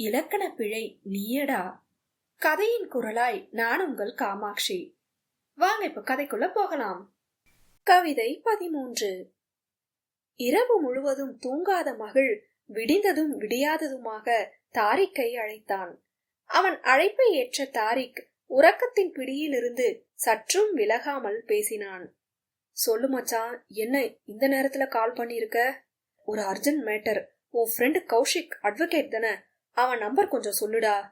இலக்கண பிழை நீயடா? கதையின் குரலாய் நான் உங்கள் காமாட்சி. வாங்க இப்ப கதைக்குள்ள போகலாம். கவிதை பதிமூன்று. இரவு முழுவதும் தூங்காத மகள் விடிந்ததும் விடியாததுமாக தாரிக்கை அழைத்தான். அவன் அழைப்பை ஏற்ற தாரிக் உறக்கத்தின் பிடியிலிருந்து சற்றும் விலகாமல் பேசினான். சொல்லு மச்சான் என்ன இந்த நேரத்துல கால் பண்ணிருக்க ஒரு அர்ஜென்ட் மேட்டர். உன் ஃப்ரெண்டு கௌஷிக் அட்வொகேட் தானே. அவன் நம்பர் கொஞ்சம் சொல்லுடா.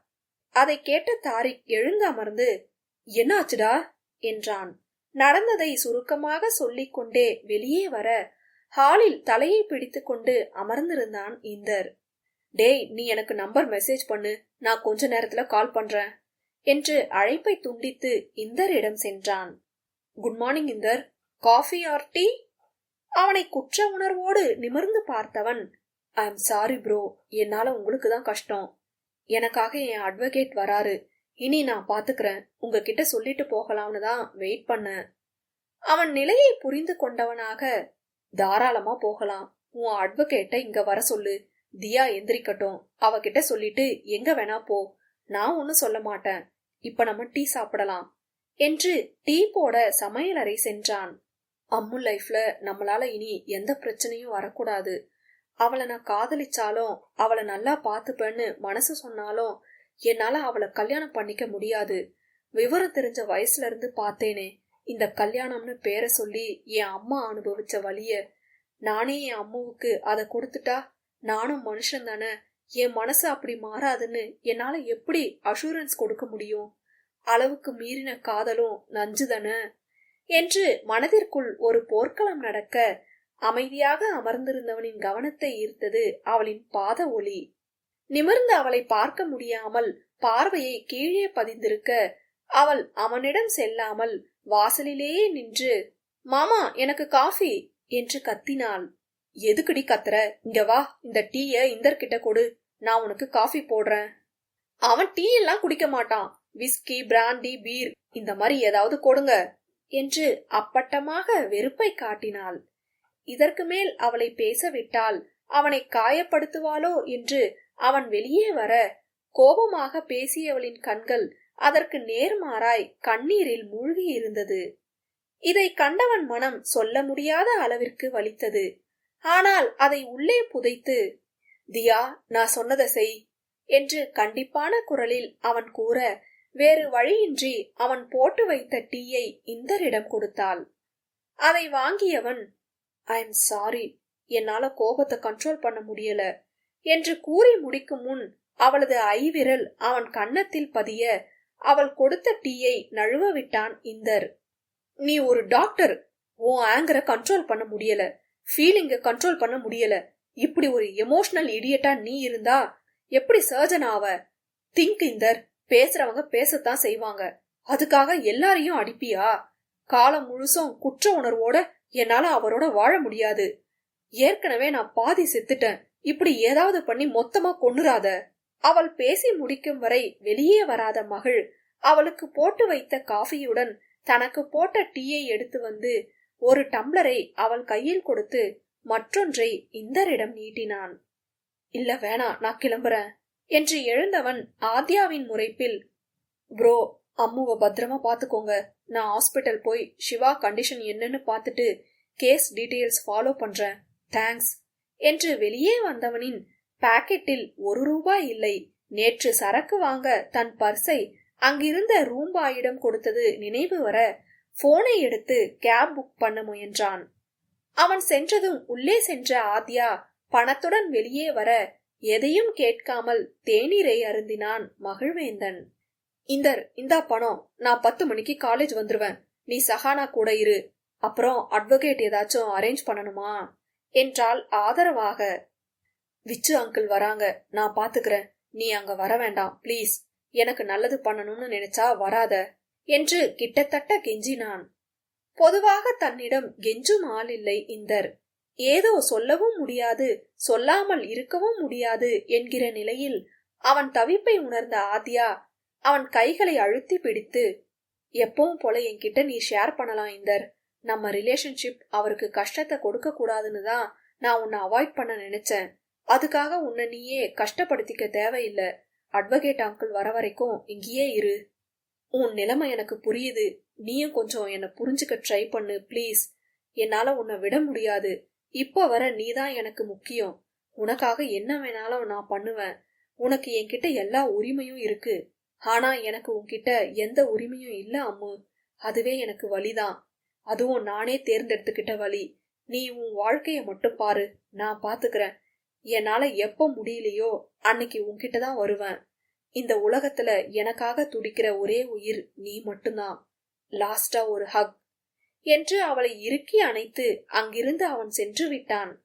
அதை கேட்ட தாரிக் எழுந்து அமர்ந்து என்னாச்சுடா என்றான். நடந்ததை சுருக்கமாக சொல்லிக் கொண்டே வெளியே வர ஹாலில் தலையை பிடித்துக்கொண்டு அமர்ந்திருந்தான் இந்தர். டேய் நீ எனக்கு நம்பர் மெசேஜ் பண்ணு. நான் கொஞ்ச நேரத்துல கால் பண்றேன். என்று அழைப்பை துண்டித்து இந்தரிடம் சென்றான். Good morning Inder. Coffee or tea? அவனை குற்ற உணர்வோடு நிமிர்ந்து பார்த்தவன் ஐ எம் சாரி ப்ரோ என்னால் உங்களுக்கு தான் கஷ்டம். எனக்காக என் அட்வொகேட் வராரு. இனி நான் பார்த்துக்கிறேன் உங்ககிட்ட சொல்லிட்டு போகலாம்னு தான் வெயிட் பண்ணேன். அவன் நிலையை புரிந்து கொண்டவனாக தாராளமா போகலாம். உன் அட்வொகேட்டை இங்க வர சொல்லு. தியா எந்திரிக்கட்டும். அவகிட்ட சொல்லிட்டு எங்க வேணா போ. நான் ஒன்னும் சொல்ல மாட்டேன். இப்ப நம்ம டீ சாப்பிடலாம். என்று டீ போட சமையலறை சென்றான். அம்மு லைஃப்ல நம்மளால இனி எந்த பிரச்சனையும் வரக்கூடாது. அவளை நான் காதலிச்சாலும் அவளை நல்லா பார்த்துப்பேன்னு மனசு சொன்னாலும் என்னால அவளை கல்யாணம் பண்ணிக்க முடியாது. விவரம் தெரிஞ்ச வயசுல இருந்து பார்த்தேனே இந்த கல்யாணம்னு பேரை சொல்லி என் அம்மா அனுபவிச்ச வழிய. நானே என் அம்மாவுக்கு அதை கொடுத்துட்டா நானும் மனுஷன் தானே என் மனசு அப்படி மாறாதுன்னு என்னால எப்படி அஷூரன்ஸ் கொடுக்க முடியும்? அளவுக்கு மீறின காதலும் நஞ்சு தானே? என்று மனதிற்குள் ஒரு போர்க்களம் நடக்க அமைதியாக அமர்ந்திருந்தவனின் கவனத்தை ஈர்த்தது அவளின் பாத ஒளி. நிமிர்ந்து அவளை பார்க்க முடியாமல் பார்வையை கீழே பதிந்திருக்க அவள் அவனிடம் செல்லாமல் வாசலிலேயே நின்று மாமா எனக்கு காஃபி என்று கத்தினாள். எதுக்குடி கத்துற? இங்க வா இந்த டீய இந்தர்கிட்ட கொடு. நான் உனக்கு காஃபி போடுறேன். அவன் டீ எல்லாம் குடிக்க மாட்டான். விஸ்கி பிராண்டி பீர் இந்த மாதிரி ஏதாவது கொடுங்க என்று அப்பட்டமாக வெறுப்பை காட்டினாள். இதற்கு மேல் அவளை பேசவிட்டால் அவனை காயப்படுத்துவாளோ என்று அவன் வெளியே வர கோபமாக பேசியவளின் கண்கள் அதற்கு நேர்மாறாய் கண்ணீரில் மூழ்கி இருந்தது இதை கண்டவன் மனம் சொல்ல முடியாத அளவிற்கு வலித்தது. ஆனால் அதை உள்ளே புதைத்து தியா நான் சொன்னதை செய் என்று கண்டிப்பான குரலில் அவன் கூற வேறு வழியின்றி அவன் போட்டு வைத்த டீயை இந்தரிடம் கொடுத்தாள். அதை வாங்கியவன் ஐ எம் சாரி என்னால கோபத்தை கண்ட்ரோல் பண்ண முடியல. என்று கூறி முடிக்கும் முன் அவளது ஐவிரல் அவன் கன்னத்தில் பதிய அவள் கொடுத்த டீயை நழுவ விட்டான் இந்தர். நீ ஒரு டாக்டர் உன் ஆங்கரை கண்ட்ரோல் பண்ண முடியல. ஃபீலிங்க கண்ட்ரோல் பண்ண முடியல. இப்படி ஒரு எமோஷனல் இடியட்டா நீ இருந்தா எப்படி சர்ஜன் ஆவ? திங்க் இந்தர். பேசுறவங்க பேசத்தான் செய்வாங்க. அதுக்காக எல்லாரையும் அடிப்பியா? காலம் முழுசும் குற்ற உணர்வோட என்னால அவரோட வாழ முடியாது. ஏற்கனவே நான் பாதி செத்துட்டேன். இப்படி ஏதாவது பண்ணி மொத்தமா கொன்னுராத அவள் பேசி முடிக்கும் வரை வெளியே வராத மகள் அவளுக்கு போட்டு வைத்த காஃபியுடன் தனக்கு போட்ட டீயை எடுத்து வந்து ஒரு டம்ளரை அவள் கையில் கொடுத்து மற்றொன்றை இந்தரிடம் நீட்டினான். இல்ல வேணா நான் கிளம்புறேன் என்று எழுந்தவன் ஆத்யாவின் முறைப்பில் ப்ரோ அம்முவ பத்திரமா பாத்துக்கோங்க. நான் ஹாஸ்பிட்டல் போய் சிவா கண்டிஷன் என்னன்னு பார்த்துட்டு கேஸ் டீட்டெயில்ஸ் ஃபாலோ பண்றேன். தேங்க்ஸ் என்று வெளியே வந்தவனின் பாக்கெட்டில் ஒரு ரூபாய் இல்லை. நேற்று சரக்கு வாங்க தன் பர்ஸை அங்கிருந்த ரூம்பாயிடம் கொடுத்தது நினைவு வர போனை எடுத்து கேப் புக் பண்ண முயன்றான். அவன் சென்றதும் உள்ளே சென்ற ஆத்யா பணத்துடன் வெளியே வர எதையும் கேட்காமல் தேநீரை அருந்தினான் மகிழ்வேந்தன். இந்தர் இந்தா பணம் நான் பத்து மணிக்கு காலேஜ் வந்துருவேன். நீ சஹானா கூட இரு. அப்புறம் அட்வொகேட் ஏதாச்சும் அரேஞ்ச் பண்ணணுமா? என்றால் ஆதரவாக. விச்சு அங்கிள் வராங்க. நான் பாத்துக்கிறேன். நீ அங்க வர வேண்டாம். ப்ளீஸ் எனக்கு நல்லது பண்ணணும்னு நினைச்சா வராத. என்று கிட்டத்தட்ட கெஞ்சினான். பொதுவாக தன்னிடம் கெஞ்சும் ஆள் இல்லை இந்தர். ஏதோ சொல்லவும் முடியாது சொல்லாமல் இருக்கவும் முடியாது என்கிற நிலையில் அவன் தவிப்பை உணர்ந்த ஆத்யா அவன் கைகளை அழுத்தி பிடித்து எப்பவும் போல என்கிட்ட நீ ஷேர் பண்ணலாம் இந்தர். நம்ம ரிலேஷன்ஷிப் அவருக்கு கஷ்டத்தை கொடுக்க கூடாதுன்னு தான் நான் உன்னை அவாய்ட் பண்ண நினைச்சேன். அதுக்காக உன்னை நீயே கஷ்டப்படுத்திக்க தேவையில்லை. அட்வொகேட் அங்கிள் வர வரைக்கும் இங்கேயே இரு. உன் நிலைமை எனக்கு புரியுது. நீயும் கொஞ்சம் என்னை புரிஞ்சுக்க ட்ரை பண்ணு ப்ளீஸ் என்னால உன்னை விட முடியாது. இப்போ வர நீதான் எனக்கு முக்கியம். உனக்காக என்ன வேணாலும் நான் பண்ணுவேன். உனக்கு என்கிட்ட எல்லா உரிமையும் இருக்கு. ஆனா எனக்கு உன்கிட்ட எந்த உரிமையும் இல்ல அம்மு. அதுவே எனக்கு வழிதான் அதுவும் நானே தேர்ந்தெடுத்துக்கிட்ட வழி நீ உன் வாழ்க்கைய மட்டும் பாரு. நான் பாத்துக்கிறேன். என்னால எப்ப முடியலையோ அன்னைக்கு உன்கிட்ட தான் வருவேன். இந்த உலகத்துல எனக்காக துடிக்கிற ஒரே உயிர் நீ மட்டும்தான். லாஸ்டா ஒரு ஹக். என்று அவளை இறுக்கி அணைத்து அங்கிருந்து அவன் சென்று விட்டான்.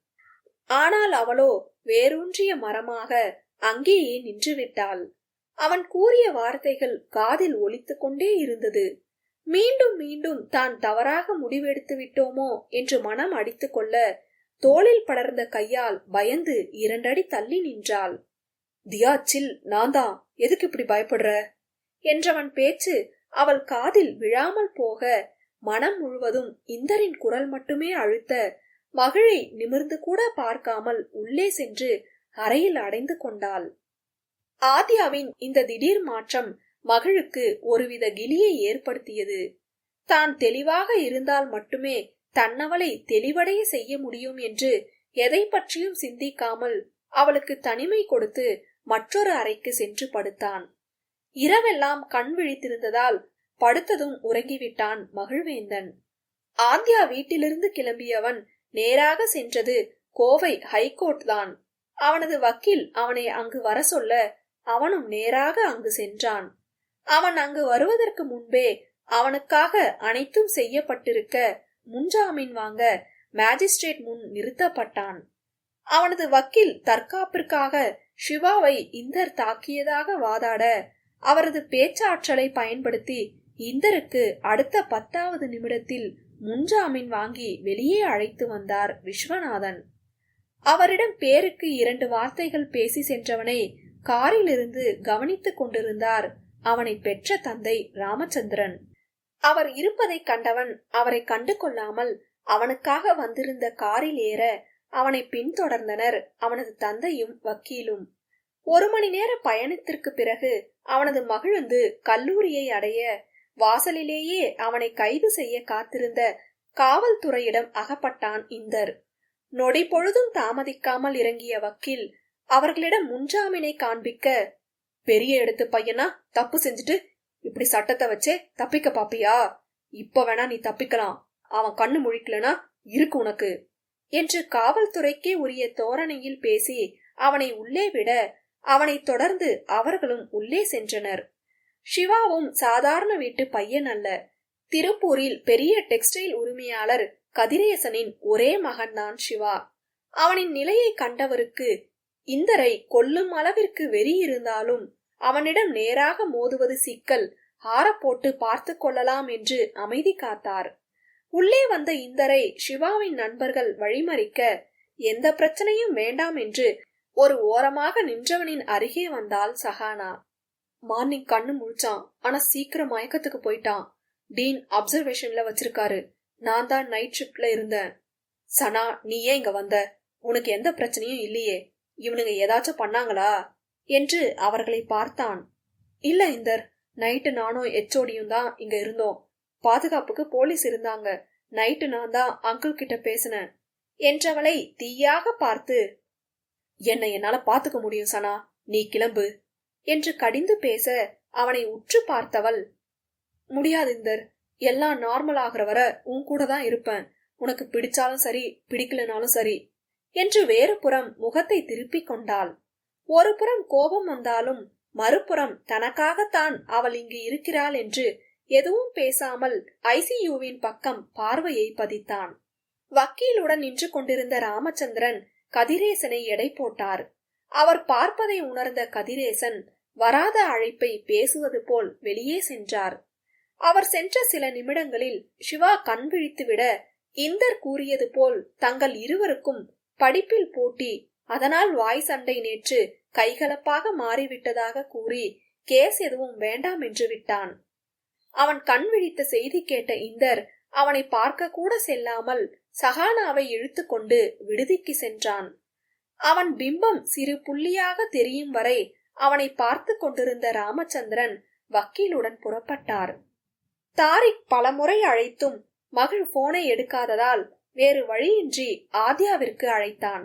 ஆனால் அவளோ வேரூன்றிய மரமாக அங்கேயே நின்று விட்டாள். அவன் கூறிய வார்த்தைகள் காதில் ஒலித்துக் கொண்டே இருந்தது. மீண்டும் மீண்டும் தான் தவறாக முடிவெடுத்து விட்டோமோ என்று மனம் அடித்துக் கொள்ள தோளில் படர்ந்த கையால் பயந்து இரண்டடி தள்ளி நின்றாள். தியா சில் நான்தான் எதுக்கு இப்படி பயப்படுற? என்றவன் பேச்சு அவள் காதில் விழாமல் போக மனம் முழுவதும் இந்தரின் குரல் மட்டுமே அழுத்த மகிழை நிமிர்ந்து கூட பார்க்காமல் உள்ளே சென்று அறையில் அடைந்து கொண்டாள். ஆத்யாவின் இந்த திடீர் மாற்றம் மகளுக்கு ஒருவித கிலியை ஏற்படுத்தியது. தான் தெளிவாக இருந்தால் மட்டுமே தன்னவளை தெளிவடைய செய்ய முடியும் என்று எதை பற்றியும் சிந்திக்காமல் அவளுக்கு தனிமை கொடுத்து மற்றொரு அறைக்கு சென்று படுத்தான். இரவெல்லாம் கண் விழித்திருந்ததால் படுத்ததும் உறங்கிவிட்டான் மகிழ்வேந்தன். ஆந்தியா வீட்டிலிருந்து கிளம்பியவன் நேராக சென்றது கோவை ஹைகோர்ட் தான். அவனது வக்கீல் அவனை அங்கு வர சொல்ல அவனும் நேராக அங்கு சென்றான். அவன் அங்கு வருவதற்கு முன்பே அவனுக்காக அனைத்தும் செய்யப்பட்டிருக்க முன்ஜாமீன் வாங்க மேஜிஸ்ட்ரேட் முன் நிறுத்தப்பட்டான். அவனது வக்கீல் தற்காப்பிற்காக சிவாவை இந்தர் தாக்கியதாக வாதாட அவரது பேச்சாற்றலை பயன்படுத்தி இந்தருக்கு அடுத்த பத்தாவது நிமிடத்தில் முன்ஜாமீன் வாங்கி வெளியே அழைத்து வந்தார் விஸ்வநாதன். அவரிடம் பேருக்கு இரண்டு வார்த்தைகள் பேசி சென்றவனை காரிலிருந்து கவனித்துக் கொண்டிருந்தார் அவனை பெற்ற தந்தை ராமச்சந்திரன். அவர் இருப்பதை கண்டவன் அவரை கண்டு கொள்ளாமல் அவனுக்காக வந்திருந்த காரில் ஏற அவனை பின்தொடர்ந்தனர் அவனது தந்தையும் வக்கீலும். ஒரு மணி நேர பயணத்திற்கு பிறகு அவனது மகிழ்ந்து கல்லூரியை அடைய வாசலிலேயே அவனை கைது செய்ய காத்திருந்த காவல்துறையிடம் அகப்பட்டான் இந்தர். நொடி பொழுதும் தாமதிக்காமல் இறங்கிய வக்கீல் அவர்களிடம் முன்ஜாமீனை காண்பிக்க பெரிய எடுத்து பையனா தப்பு செஞ்சுட்டு இப்படி சட்டத்தை வச்சே தப்பிக்க பாப்பியா? இப்ப வேணா நீ தப்பிக்கலாம். அவன் கண்ணு முழிக்கலனா இருக்கு உனக்கு. என்று காவல்துறைக்கே உரிய தோரணையில் பேசி அவனை உள்ளே விட அவனை தொடர்ந்து அவர்களும் உள்ளே சென்றனர். சிவாவும் சாதாரண வீட்டு பையன் அல்ல. திருப்பூரில் பெரிய டெக்ஸ்டைல் உரிமையாளர் கதிரேசனின் ஒரே மகன்தான் சிவா. அவனின் நிலையை கண்டவருக்கு இந்தரை கொல்லும் அளவிற்கு வெறி இருந்தாலும் அவனிடம் நேராக மோதுவது சிக்கல் ஆறப்போட்டு பார்த்து கொள்ளலாம் என்று அமைதி காத்தார். உள்ளே வந்த இந்தரை சிவாவின் நண்பர்கள் வழிமறிக்க எந்த பிரச்சனையும் வேண்டாம் என்று ஒரு ஓரமாக நின்றவனின் அருகே வந்தாள் சஹானா. மார்னிங் கண்ணு முழிச்சான் ஆனா சீக்கிரம் மயக்கத்துக்கு போயிட்டான். டீன் அப்சர்வேஷன்ல வச்சிருக்காரு. நான் தான் நைட் ஷிப்ட்ல இருந்தேன். சனா நீ ஏன் இங்க வந்த? உனக்கு எந்த பிரச்சனையும் இல்லையே. இவனுங்க ஏதாச்சும் பண்ணாங்களா? என்று அவர்களை பார்த்தான். இல்ல இந்தர் நைட்டு நானும் எச்சோடியும் தான் இங்க இருந்தோம். பாதுகாப்புக்கு போலீஸ் இருந்தாங்க. நைட்டு நான் தான் அங்கிள் கிட்ட பேசினேன். என்றவளை தீயாக பார்த்து என்னை என்னால பாத்துக்க முடியும் சனா. நீ கிளம்பு. என்று கடிந்து பேச அவனை உற்று பார்த்தவள் முடியாது இந்தர். எல்லாம் நார்மல் ஆகிற வர உன் கூட தான் இருப்பேன். உனக்கு பிடிச்சாலும் சரி பிடிக்கலனாலும் சரி. என்று வேறு புறம் முகத்தை திருப்பிக் கொண்டாள். ஒரு புறம் கோபம் வந்தாலும் மறுபுறம் தனக்காகத்தான் அவள் இங்கு இருக்கிறாள் என்று எதுவும் பேசாமல் ஐசியூவின் பக்கம் பார்வையை பதித்தான். வக்கீலுடன் நின்று கொண்டிருந்த ராமச்சந்திரன் கதிரேசனை எடை போட்டார். அவர் பார்ப்பதை உணர்ந்த கதிரேசன் வராத அழைப்பை பேசுவது போல் வெளியே சென்றார். அவர் சென்ற சில நிமிடங்களில் சிவா கண் விழித்துவிட இந்தர் கூறியது போல் தங்கள் இருவருக்கும் படிப்பில் போட்டி. அதனால் வாய் சண்டை நேற்று கைகலப்பாக மாறிவிட்டதாக கூறி கேஸ் எதுவும் வேண்டாம் என்று விட்டான். அவன் கண் விழித்த செய்தி கேட்ட இந்தர் அவனை பார்க்க கூட செல்லாமல் சஹானாவை இழுத்துக்கொண்டு விடுதிக்கு சென்றான். அவன் பிம்பம் சிறு புள்ளியாக தெரியும் வரை அவனை பார்த்து கொண்டிருந்த ராமச்சந்திரன் வக்கீலுடன் புறப்பட்டார். தாரிக் பலமுறை அழைத்தும் மகள் போனை எடுக்காததால் வேறு வழியின்றி ஆத்யாவிற்கு அழைத்தான்.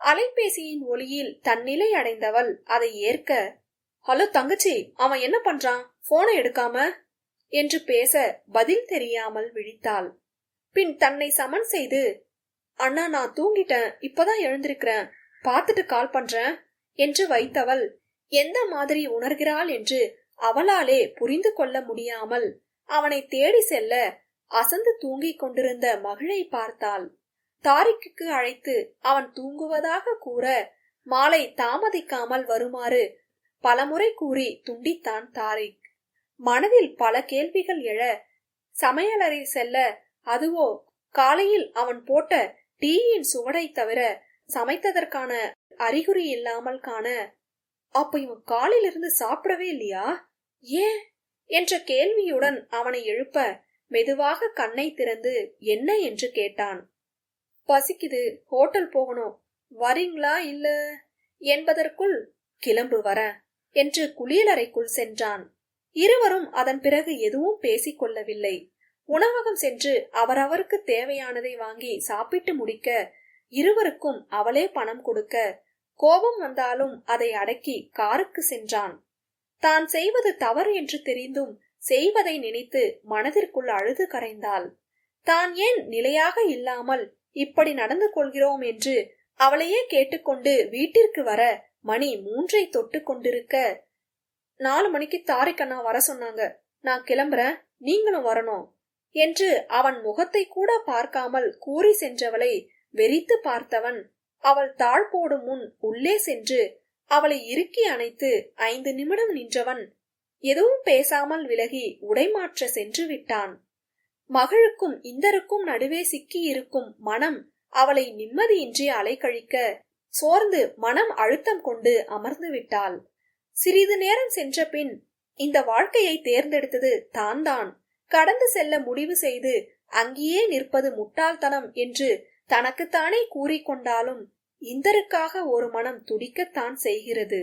அலைபேசியின் ஒளியில் தன்னிலை அடைந்தவள் அதை ஏற்க ஹலோ தங்கச்சி அவன் என்ன பண்றான்? போனை எடுக்காம? என்று பேச பதில் தெரியாமல் விழித்தாள். பின் தன்னை சமன் செய்து அண்ணா நான் தூங்கிட்டேன். இப்பதான் எழுந்திருக்கிறேன். பார்த்துட்டு கால் பண்றேன். என்று வைத்தவள் எந்த மாதிரி உணர்கிறாள்? என்று அவளாலே புரிந்து கொள்ள முடியாமல் அவனை தேடி செல்ல அசந்து தூங்கிக் கொண்டிருந்த மகளை பார்த்தாள். தாரிக்கு அழைத்து அவன் தூங்குவதாக கூற மாலை தாமதிக்காமல் வருமாறு பலமுறை கூறி துண்டித்தான் தாரிக். மனதில் பல கேள்விகள் எழ சமையலறை செல்ல அதுவோ காலையில் அவன் போட்ட டீயின் சுவடை தவிர சமைத்ததற்கான அறிகுறி இல்லாமல் காண அப்ப இவன் காலையிலிருந்து சாப்பிடவே இல்லையா? ஏன்? என்ற கேள்வியுடன் அவனை எழுப்ப மெதுவாக கண்ணை திறந்து என்ன? என்று கேட்டான். பசிக்குது. ஹோட்டல் போகணும். வரீங்களா? இல்ல. என்பதற்குள் கிளம்பு வர என்று குளியலறைக்குள் சென்றான். இருவரும் அதன் பிறகு எதுவும் பேசிக் கொள்ளவில்லை. உணவகம் சென்று அவரவருக்கு தேவையானதை வாங்கி சாப்பிட்டு முடிக்க இருவருக்கும் அவளே பணம் கொடுக்க கோபம் வந்தாலும் அதை அடக்கி காருக்கு சென்றான். தான் செய்வது தவறு என்று தெரிந்தும் செய்வதை நினைத்து மனதிற்குள் அழுது கரைந்தாள். தான் ஏன் நிலையாக இல்லாமல் இப்படி நடந்து கொள்கிறோம் என்று அவளையே கேட்டுக்கொண்டு வீட்டிற்கு வர மணி மூன்றை தொட்டு கொண்டிருக்க? நாலு மணிக்கு தாரிக்கண்ணா வர சொன்னாங்க. நான் கிளம்புறேன். நீங்களும் வரணும். என்று அவன் முகத்தை கூட பார்க்காமல் கூறி சென்றவளை வெறித்து பார்த்தவன் அவள் தாழ் போடும் முன் உள்ளே சென்று அவளை இறுக்கி அணைத்து ஐந்து நிமிடம் நின்றவன் எதுவும் பேசாமல் விலகி உடைமாற்ற சென்று விட்டான். மகளுக்கும் இந்தருக்கும் நடுவே சிக்கி இருக்கும் மனம் அவளை நிம்மதியின்றி அலைக்கழிக்க சோர்ந்து மனம் அழுத்தம் கொண்டு அமர்ந்து விட்டாள். சிறிது நேரம் சென்ற பின் இந்த வாழ்க்கையை தேர்ந்தெடுத்தது தான்தான். கடந்து செல்ல முடிவு செய்து அங்கேயே நிற்பது முட்டாள்தனம் என்று தனக்குத்தானே கூறிக்கொண்டாலும் இந்தருக்காக ஒரு மனம் துடிக்கத்தான் செய்கிறது.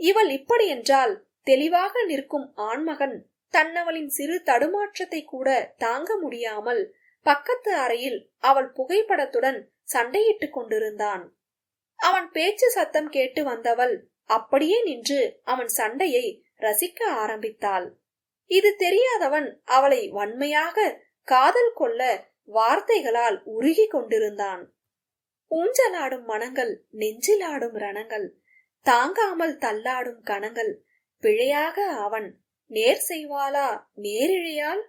இவள் இப்படி என்றால் தெளிவாக நிற்கும் ஆண்மகன் தன்னவளின் சிறு தடுமாற்றத்தை கூட தாங்க முடியாமல் பக்கத்து அறையில் அவள் புகைப்படத்துடன் சண்டையிட்டுக் கொண்டிருந்தான். அவன் பேச்சு சத்தம் கேட்டு வந்தவள் அப்படியே நின்று அவன் சண்டையை ரசிக்க ஆரம்பித்தாள். இது தெரியாதவன் அவளை வன்மையாக காதல் கொள்ள வார்த்தைகளால் உருகி கொண்டிருந்தான். ஊஞ்சலாடும் மனங்கள் நெஞ்சிலாடும் ரணங்கள் தாங்காமல் தள்ளாடும் கணங்கள் பிழையாக அவன் நேர் செய்வாளா நேரிழையால்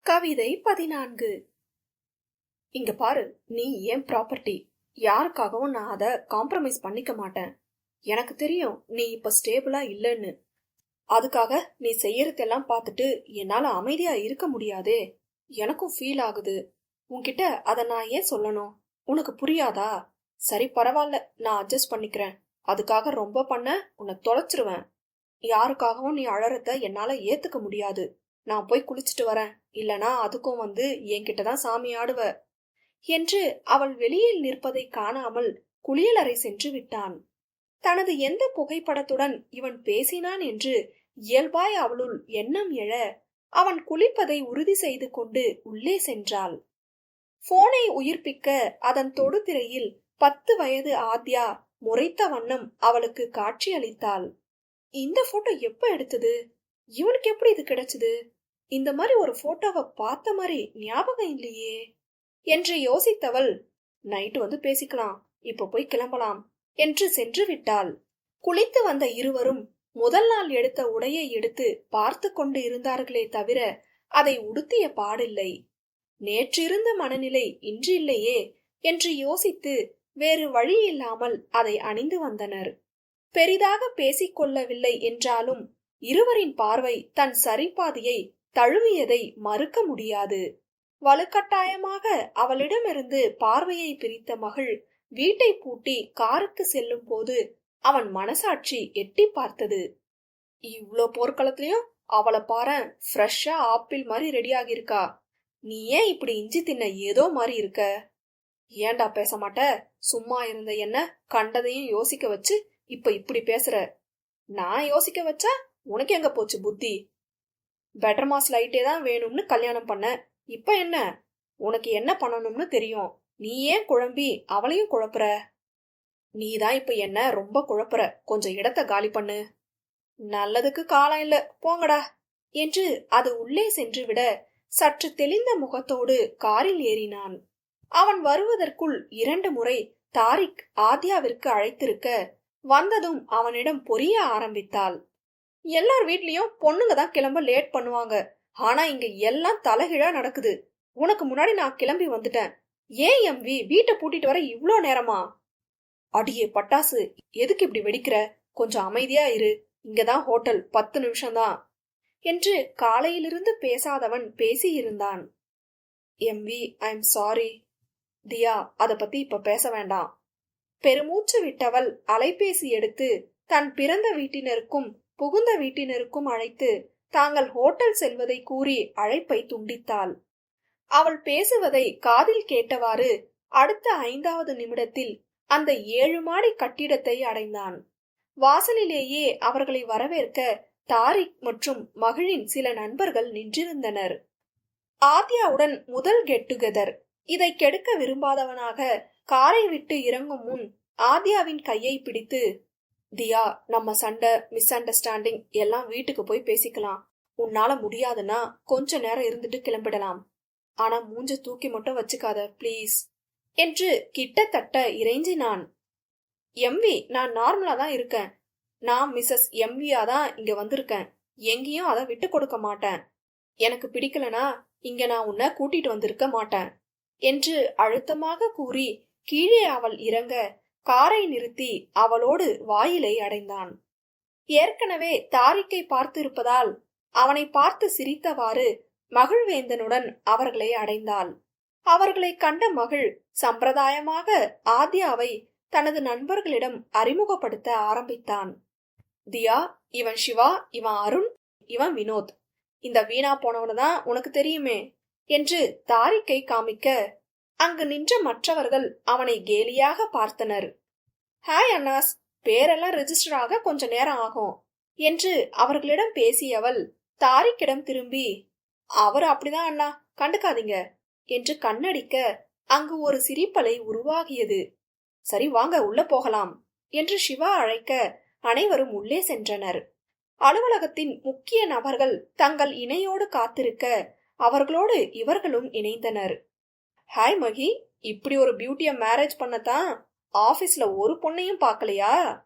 கவிதை பதினான்கு. இங்க பாரு நீ ஏன் ப்ராப்பர்ட்டி யாருக்காகவும் நான் அதை காம்ப்ரமைஸ் பண்ணிக்க மாட்டேன். எனக்கு தெரியும் நீ இப்ப ஸ்டேபிளா இல்லைன்னு. அதுக்காக நீ செய்யறதெல்லாம் பார்த்துட்டு என்னால அமைதியா இருக்க முடியாதே. எனக்கும் ஃபீல் ஆகுது. உன்கிட்ட அதை நான் ஏன் சொல்லணும்? உனக்கு புரியாதா? சரி பரவாயில்ல நான் அட்ஜஸ்ட் பண்ணிக்கிறேன். அதுக்காக ரொம்ப பண்ண உன்னை தொலைச்சிருவேன். யாருக்காகவும் நீ அழறத என்னால ஏத்துக்க முடியாது. நான் போய் குளிச்சுட்டு வரேன். இல்லனா அதுக்கும் வந்து என்கிட்ட தான் சாமி ஆடுவ. என்று அவள் வெளியில் நிற்பதை காணாமல் குளியலறை சென்று விட்டான். தனது எந்த புகைப்படத்துடன் இவன் பேசினான் என்று இயல்பாய் அவளுள் எண்ணம் எழ அவன் குளிப்பதை உறுதி செய்து கொண்டு உள்ளே சென்றாள். போனை உயிர்ப்பிக்க அதன் தொடுதிரையில் பத்து வயது ஆத்யா முறைத்த வண்ணம் அவளுக்கு காட்சியளித்தாள். இந்த போட்டோ எப்ப எடுத்தது? இவனுக்கு எப்படி இது கிடைச்சது? இந்த மாதிரி ஒரு போட்டோவை பார்த்த மாதிரி ஞாபகம் இல்லையே. என்று யோசித்தவள் நைட்டு வந்து பேசிக்கலாம் இப்ப போய் கிளம்பலாம் என்று சென்று விட்டாள். குளித்து வந்த இருவரும் முதல் நாள் எடுத்த உடையை எடுத்து பார்த்து கொண்டு இருந்தார்களே தவிர அதை உடுத்திய பாடில்லை. நேற்றிருந்த மனநிலை இன்று இல்லையே என்று யோசித்து வேறு வழி இல்லாமல் அதை அணிந்து வந்தனர். பெரிதாக பேசிக்கொள்ளவில்லை என்றாலும் இருவரின் பார்வை தன் சரிபாதியை தழுவியதை மறுக்க முடியாது. வலுக்கட்டாயமாக அவளிடமிருந்து பார்வையை பிரித்த மகள் வீட்டை பூட்டி காருக்கு செல்லும் போது அவன் மனசாட்சி எட்டி பார்த்தது. இவ்ளோ போர்க்களத்திலயும் அவளை பாரு ஃப்ரெஷ்ஷா ஆப்பிள் மாதிரி ரெடி ஆகியிருக்கா நீ ஏன் இப்படி இஞ்சி தின்ன ஏதோ மாதிரி இருக்க? ஏன்டா பேச மாட்ட? சும்மா இருந்த என்ன கண்டதையும் யோசிக்க வச்சு இப்ப இப்படி பேசுற. நான் யோசிக்க வச்சா உனக்கு எங்க போச்சு புத்தி? பெட்டர் மாஸ் லைட்டே தான் வேணும்னு கல்யாணம் பண்ண. இப்ப என்ன? உனக்கு என்ன பண்ணணும்னு தெரியும். நீ ஏன் குழம்பி அவளையும் குழப்புற? நீ தான் இப்ப என்ன ரொம்ப குழப்புற. கொஞ்சம் இடத்த காலி பண்ணு. நல்லதுக்கு காலம் இல்ல. போங்கடா. என்று அது உள்ளே சென்று விட சற்று தெளிந்த முகத்தோடு காரில் ஏறினான். அவன் வருவதற்குள் இரண்டு முறை தாரிக் ஆத்யாவிற்கு அழைத்திருக்க வந்ததும் அவனிடம் பொரிய ஆரம்பித்தாள். எல்லார் வீட்லயும் பொண்ணுங்க தான் கிளம்ப லேட் பண்ணுவாங்க. ஆனா இங்க எல்லாம் தலைகீழா நடக்குது. உனக்கு முன்னாடி நான் கிளம்பி வந்துட்டேன். ஏன் எம்வி வீட்டை பூட்டிட்டு வர இவ்ளோ நேரமா? அடியே பட்டாசு எதுக்கு இப்படி வெடிக்கிற? கொஞ்சம் அமைதியா இரு. இங்கதான் ஹோட்டல் பத்து நிமிஷம்தான் என்று காலையிலிருந்து பேசாதவன் பேசியிருந்தான். எம்வி ஐ எம் சாரி. தியா அதை பத்தி இப்ப பேச வேண்டாம். பெருமூச்சு விட்டவள் அலைபேசி எடுத்து தன் பிறந்த வீட்டினருக்கும் புகுந்த வீட்டினருக்கும் அழைத்து தாங்கள் ஹோட்டல் செல்வதை கூறி அழைப்பை துண்டித்தாள். அவள் பேசுவதை காதில் கேட்டவாறு அடுத்த ஐந்தாவது நிமிடத்தில் அந்த ஏழு மாடி கட்டிடத்தை அடைந்தான். வாசலிலேயே அவர்களை வரவேற்க தாரிக் மற்றும் மகளின் சில நண்பர்கள் நின்றிருந்தனர். ஆத்யாவுடன் முதல் கெட் டுகெதர் இதை கெடுக்க விரும்பாதவனாக காரை விட்டு இறங்கும் முன் ஆதியாவின் கையை பிடித்து தியா நம்ம சண்டை மிஸ் அண்டர்ஸ்டாண்டிங் எல்லாம் வீட்டுக்கு போய் பேசிக்கலாம். உன்னால முடியாதுன்னா கொஞ்ச நேரம் இருந்துட்டு கிளம்பிடலாம். ஆனா மூஞ்ச தூக்கி மட்டும் வச்சுக்காத ப்ளீஸ் என்று கிட்டத்தட்ட இறைஞ்சினான் எம்வி நான் நார்மலா தான் இருக்கேன். நான் மிஸ்ஸஸ் எம்வியா தான் இங்க வந்திருக்கேன். எங்கேயும் அதை விட்டு கொடுக்க மாட்டேன். எனக்கு பிடிக்கலனா இங்க நான் உன்னை கூட்டிட்டு வந்திருக்க மாட்டேன். என்று அழுத்தமாக கூறி கீழே அவள் இறங்க காரை நிறுத்தி அவளோடு வாயிலை அடைந்தான். ஏற்கனவே தாரிக்கை பார்த்திருப்பதால் அவனை பார்த்து சிரித்தவாறு மகிழ்வேந்தனுடன் அவர்களை அடைந்தாள். அவர்களை கண்ட மகள் சம்பிரதாயமாக ஆத்யாவை தனது நண்பர்களிடம் அறிமுகப்படுத்த ஆரம்பித்தான். தியா இவன் சிவா இவன் அருண் இவன் வினோத். இந்த வீணா போனவனு தான் உனக்கு தெரியுமே என்று தாரிக்கை காமிக்க அங்கு நின்ற மற்றவர்கள் அவனை கேலியாக பார்த்தனர். ஹாய் அண்ணாஸ். பேரெல்லாம் ரெஜிஸ்டர் ஆக கொஞ்ச நேரம் ஆகும் என்று அவர்களிடம் பேசியவள் தாரிக்கிடம் திரும்பி அவர் அப்படிதான் அண்ணா கண்டுக்காதீங்க என்று கண்ணடிக்க அங்கு ஒரு சிரிப்பலை உருவாகியது. சரி வாங்க உள்ள போகலாம் என்று சிவா அழைக்க அனைவரும் உள்ளே சென்றனர். அலுவலகத்தின் முக்கிய நபர்கள் தங்கள் இணையோடு காத்திருக்க அவர்களோடு இவர்களும் இணைந்தனர். ஹாய் மகி இப்படி ஒரு பியூட்டியை மேரேஜ் பண்ணத்தான் ஆபீஸ்ல ஒரு பொண்ணையும் பார்க்கலையா?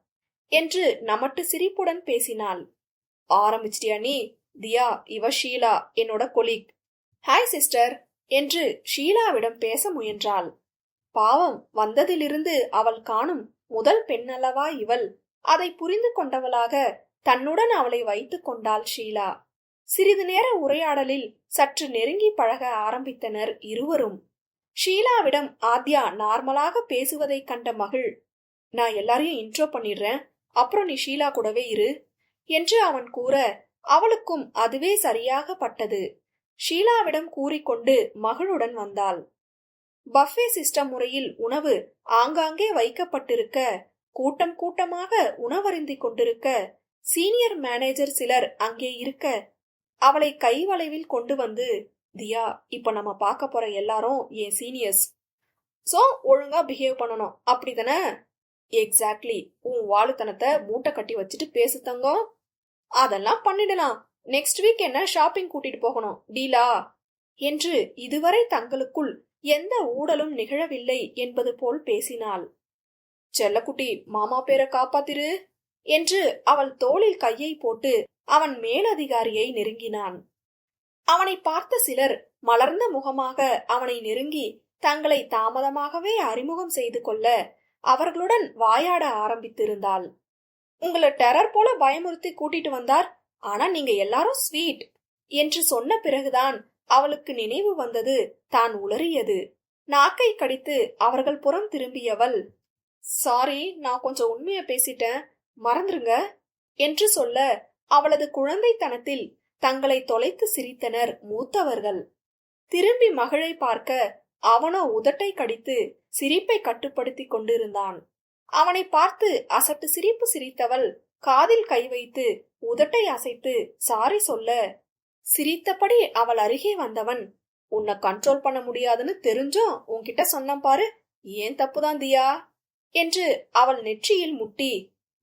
என்று நமட்டு சிரிப்புடன் பேசினாள். ஆரம்பிச்சிட்டியா நீ? தியா இவ ஷீலா என்னோட கொலீக் ஹாய் சிஸ்டர் என்று ஷீலாவிடம் பேச முயன்றாள். பாவம் வந்ததிலிருந்து அவள் காணும் முதல் பெண்ணல்லவா இவள்? அதை புரிந்து கொண்டவளாக தன்னுடன் அவளை வைத்துக் கொண்டாள் ஷீலா. சிறிது நேர உரையாடலில் சற்று நெருங்கி பழக ஆரம்பித்தனர் இருவரும். ஷீலாவிடம் ஆத்யா நார்மலாக பேசுவதை கண்ட மகள் நான் எல்லாரையும் இன்ட்ரோ பண்ணிடுறேன். அப்புறம் நீ ஷீலா கூடவே இரு என்று அவன் கூற அவளுக்கும் அதுவே சரியாக பட்டது ஷீலாவிடம் கூறிக்கொண்டு மகளுடன் வந்தாள். பஃபே சிஸ்டம் முறையில் உணவு ஆங்காங்கே வைக்கப்பட்டிருக்க கூட்டம் கூட்டமாக உணவருந்திக் கொண்டிருக்க சீனியர் மேனேஜர் சிலர் அங்கே இருக்க அவளை கை வளைவில் கொண்டு வந்து தியா இப்போ நம்ம பார்க்க போற எல்லாரும் என் சீனியர்ஸ் ஸோ ஒழுங்கா பிஹேவ் பண்ணணும். அப்படிதானே? எக்ஸாக்ட்லி உன் வாழுத்தனத்தை மூட்டை கட்டி வச்சுட்டு பேசு தங்கம் அதெல்லாம் பண்ணிடலாம். நெக்ஸ்ட் வீக் என்ன ஷாப்பிங் கூட்டிட்டு போகணும்? டீலா? என்று இதுவரை தங்களுக்குள் எந்த ஊடலும் நிகழவில்லை என்பது போல் பேசினாள். செல்லக்குட்டி மாமா பேரை காப்பாத்திரு என்று அவள் தோளில் கையை போட்டு அவன் மேலதிகாரியை நெருங்கினான். அவனை பார்த்த சிலர் மலர்ந்த முகமாக அவனை நெருங்கி தங்களை தாமதமாகவே அறிமுகம் செய்து கொள்ள அவர்களுடன் வாயாட ஆரம்பித்திருந்தாள். உங்களை டெரர் போல பயமுறுத்தி கூட்டிட்டு வந்தார். ஆனா நீங்க எல்லாரும் ஸ்வீட் என்று சொன்ன பிறகுதான் அவளுக்கு நினைவு வந்தது தான் உளறியது. நாக்கை கடித்து அவர்கள் புறம் திரும்பியவள் சாரி நான் கொஞ்சம் உண்மைய பேசிட்டேன். மறந்துருங்க என்று சொல்ல அவளது குழந்தைத்தனத்தில் தங்களை தொலைத்து சிரித்தனர் மூத்தவர்கள். திரும்பி மகளை பார்க்க அவனோ உதட்டை கடித்து சிரிப்பை கட்டுப்படுத்திக் கொண்டிருந்தான். அவனை பார்த்து அசட்டு சிரிப்பு சிரித்தவள் காதில் கை வைத்து உதட்டை அசைத்து சாரி சொல்ல. சிரித்தபடி அவள் அருகே வந்தவன். உன்னை கண்ட்ரோல் பண்ண முடியாதுன்னு தெரிஞ்சும் உன்கிட்ட சொன்ன பாரு. ஏன் தப்புதான் தியா? என்று அவள் நெற்றியில் முட்டி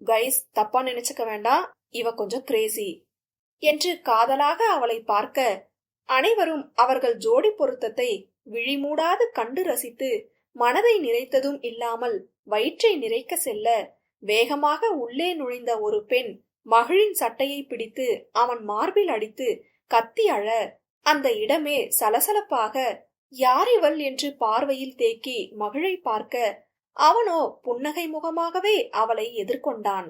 கைஸ் தப்பா நினைச்சுக்க வேண்டாம். இவ கொஞ்சம் கிரேசி என்று காதலாக அவளை பார்க்க அனைவரும் அவர்கள் ஜோடி பொருத்தத்தை விழிமூடாது கண்டு ரசித்து மனதை நிறைத்ததும் இல்லாமல் வயிற்றை நிறைக்க செல்ல வேகமாக உள்ளே நுழைந்த ஒரு பெண் மகளின் சட்டையை பிடித்து அவன் மார்பில் அடித்து கத்தி அழ அந்த இடமே சலசலப்பாக யார் இவள்? என்று பார்வையில் தேக்கி மகளை பார்க்க அவனோ புன்னகை முகமாகவே அவளை எதிர்கொண்டான்.